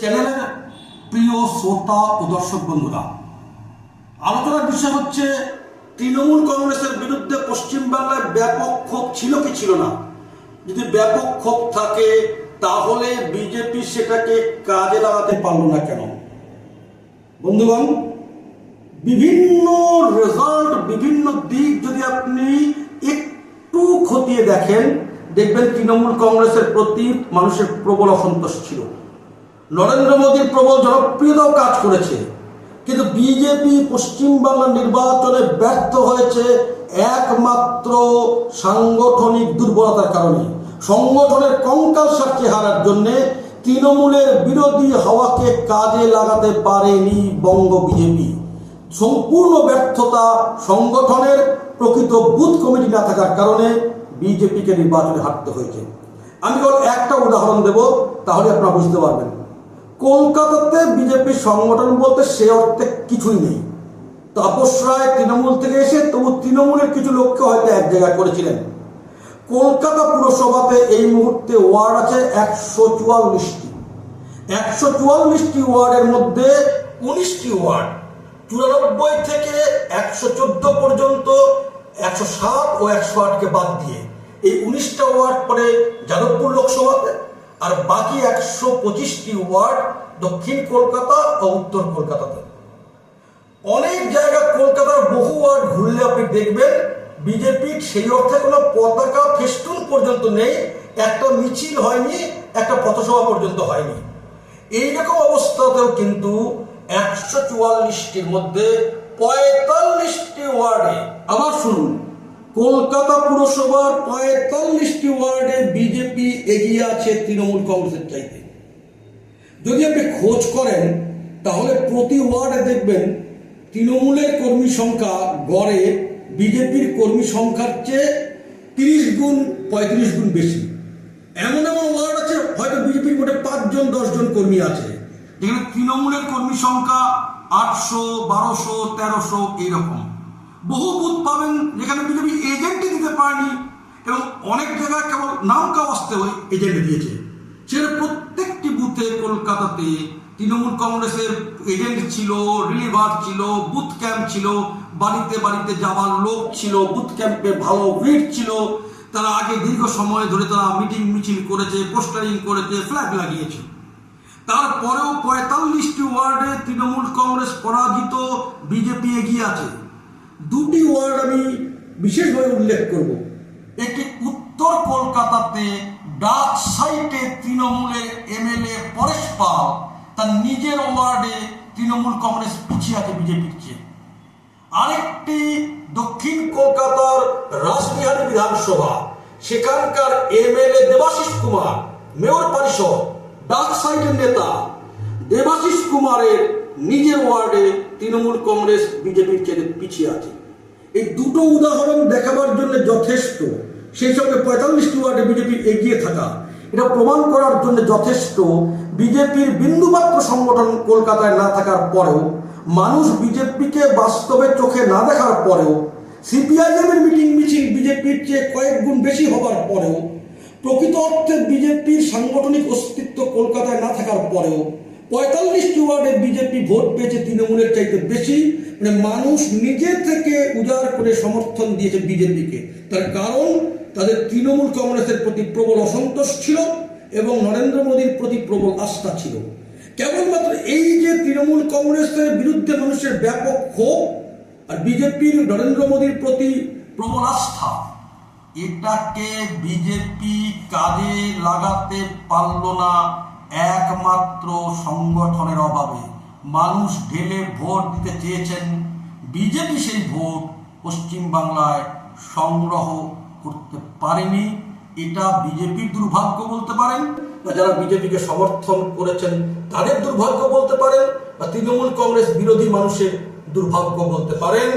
চ্যানেলের প্রিয় শ্রোতা ও দর্শক বন্ধুরা, আলোচনার বিষয় হচ্ছে, তৃণমূল কংগ্রেসের বিরুদ্ধে পশ্চিমবাংলায় ব্যাপক ক্ষোভ ছিল কি ছিল না? যদি ব্যাপক ক্ষোভ থাকে, তাহলে বিজেপি সেটাকে কাজে লাগাতে পারল না কেন? বন্ধুগণ, বিভিন্ন রেজাল্ট বিভিন্ন দিক যদি আপনি একটু খতিয়ে দেখেন, দেখবেন তৃণমূল কংগ্রেসের প্রতি মানুষের প্রবল অসন্তোষ ছিল। নরেন্দ্র মোদীর প্রবল জনপ্রিয়তাও কাজ করেছে। কিন্তু বিজেপি পশ্চিমবাংলার নির্বাচনে ব্যর্থ হয়েছে একমাত্র সাংগঠনিক দুর্বলতার কারণে। সংগঠনের কঙ্কাল সাক্ষী হারার জন্যে তৃণমূলের বিরোধী হাওয়াকে কাজে লাগাতে পারেনি বঙ্গ বিজেপি। সম্পূর্ণ ব্যর্থতা সংগঠনের প্রকৃত বুথ কমিটি না থাকার কারণে বিজেপিকে নির্বাচনে হারতে হয়েছে। আমি কেবল একটা উদাহরণ দেব, তাহলে আপনারা বুঝতে পারবেন। কলকাতাতে বিজেপির সংগঠন বলতে সে অর্থে কিছুই নেই। তাপস রায় তৃণমূল থেকে এসে তবু তৃণমূলের কিছু লোককে হয়তো এক জায়গায় করেছিলেন। কলকাতা পুরসভাতে এই মুহূর্তে ওয়ার্ড আছে একশো চুয়াল্লিশটি। একশো চুয়াল্লিশটি ওয়ার্ডের মধ্যে উনিশটি ওয়ার্ড চুরানব্বই থেকে একশো চোদ্দ পর্যন্ত একশো সাত ও একশো আটকে বাদ দিয়ে। এই উনিশটা ওয়ার্ড পরে যাদবপুর লোকসভাতে আর বাকি একশো পঁচিশটি ওয়ার্ড দক্ষিণ কলকাতা ও উত্তর কলকাতাতে। অনেক জায়গা কলকাতার বহু ওয়ার্ড ঘুরলে আপনি দেখবেন বিজেপির সেই অর্থে কোনো পতাকা ফেস্টুন পর্যন্ত নেই, একটা মিছিল হয়নি, একটা পথসভা পর্যন্ত হয়নি। এইরকম অবস্থাতেও কিন্তু একশো চুয়াল্লিশটির মধ্যে পঁয়তাল্লিশটি ওয়ার্ডে আবার শুনুন কলকাতা পুরসভার পঁয়তাল্লিশটি ওয়ার্ডে বিজেপি এগিয়ে আছে তৃণমূল কংগ্রেসের চাইতে। যদি আপনি খোঁজ করেন, তাহলে প্রতি ওয়ার্ডে দেখবেন তৃণমূলের কর্মী সংখ্যা গড়ে বিজেপির কর্মী সংখ্যার চেয়ে তিরিশ গুণ, পঁয়ত্রিশ গুণ বেশি। এমন এমন ওয়ার্ড আছে, হয়তো বিজেপির মোটে পাঁচজন, দশজন কর্মী আছে। তৃণমূলের কর্মী সংখ্যা আটশো, বারোশো, তেরোশো, এইরকম। বহু বুথ পাবেন যেখানে বিজেপি এজেন্টই দিতে পারেনি এবং অনেক জায়গায় কেবল নাম কাওয়াস্তে ওই এজেন্ট দিয়েছে। সেটা প্রত্যেকটি বুথে কলকাতাতে তৃণমূল কংগ্রেসের এজেন্ট ছিল রিলিভার ছিল, বুথ ক্যাম্প ছিল, বাড়িতে বাড়িতে যাওয়ার লোক ছিল, বুথ ক্যাম্পে ভালো ভিড় ছিল। তারা আগে দীর্ঘ সময় ধরে তারা মিটিং মিছিল করেছে, পোস্টারিং করেছে ফ্ল্যাগ লাগিয়েছে। তারপরেও পঁয়তাল্লিশটি ওয়ার্ডে তৃণমূল কংগ্রেস পরাজিত, বিজেপি এগিয়ে আছে। দুটি ওয়ার্ড আমি বিশেষভাবে উল্লেখ করব। একটি উত্তর কলকাতাতে ডাক সাইটে তৃণমূলের এমএলএ পরেশ পাল, তার নিজের ওয়ার্ডে তৃণমূল কংগ্রেস পিছিয়ে আছে বিজেপির চেয়ে। আরেকটি দক্ষিণ কলকাতার রাসবিহারী বিধানসভা, সেখানকার এমএলএ দেবাশিস কুমার, মেয়র পরিষদ ডাক সাইটের নেতা দেবাশিস কুমারের নিজের ওয়ার্ডে তৃণমূল কংগ্রেস, বিজেপির চেয়ে পিছিয়ে আছে। এই দুটো উদাহরণ দেখাবার জন্য যথেষ্ট। সেই সঙ্গে পঁয়তাল্লিশটি ওয়ার্ডে বিজেপির এগিয়ে থাকা, এটা প্রমাণ করার জন্য যথেষ্ট। বিজেপির বিন্দুমাত্র সংগঠন কলকাতায় না থাকার পরেও, মানুষ বিজেপিকে বাস্তবে চোখে না দেখার পরেও, সিপিআইএমের মিটিং মিছিল বিজেপির চেয়ে কয়েক গুণ বেশি হবার পরেও, প্রকৃত অর্থে বিজেপির সাংগঠনিক অস্তিত্ব কলকাতায় না থাকার পরেও পঁয়তাল্লিশটি ওয়ার্ডে বিজেপি ভোট পেয়েছে তৃণমূলের চাইতে বেশি। মানে মানুষ নিজে থেকে উজাড় করে সমর্থন দিয়েছে বিজেপিকে। তার কারণ, তাদের তৃণমূল কংগ্রেসের প্রতি প্রবল অসন্তোষ ছিল এবং নরেন্দ্র মোদীর প্রতি প্রবল আস্থা ছিল। কেবলমাত্র এই যে তৃণমূল কংগ্রেসের বিরুদ্ধে মানুষের ব্যাপক ক্ষোভ আর বিজেপির, নরেন্দ্র মোদীর প্রতি প্রবল আস্থা, এটাকে বিজেপি কাজে লাগাতে পারল না। একমাত্র সংগঠনের অভাবে মানুষ ঢেলে ভোট দিতে চেয়েছেন বিজেপি সেই ভোট পশ্চিমবাংলায় সংগ্রহ করতে পারেনি। এটা বিজেপির দুর্ভাগ্য বলতে পারেন বা যারা বিজেপিকে সমর্থন করেছেন তাদের দুর্ভাগ্য বলতে পারেন বা তৃণমূল কংগ্রেস বিরোধী মানুষের দুর্ভাগ্য বলতে পারেন।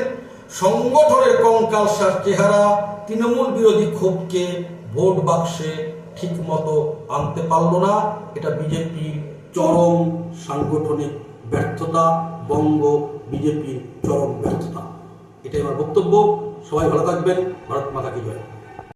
সংগঠনের কঙ্কাল সার চেহারা তৃণমূল বিরোধী ক্ষোভকে ভোট বাক্সে ঠিক মতো আনতে পারল না। এটা বিজেপির চরম সাংগঠনিক ব্যর্থতা, বঙ্গ বিজেপির চরম ব্যর্থতা। এটাই আমার বক্তব্য। সবাই ভালো থাকবেন। ভারত মাতা কি জয়।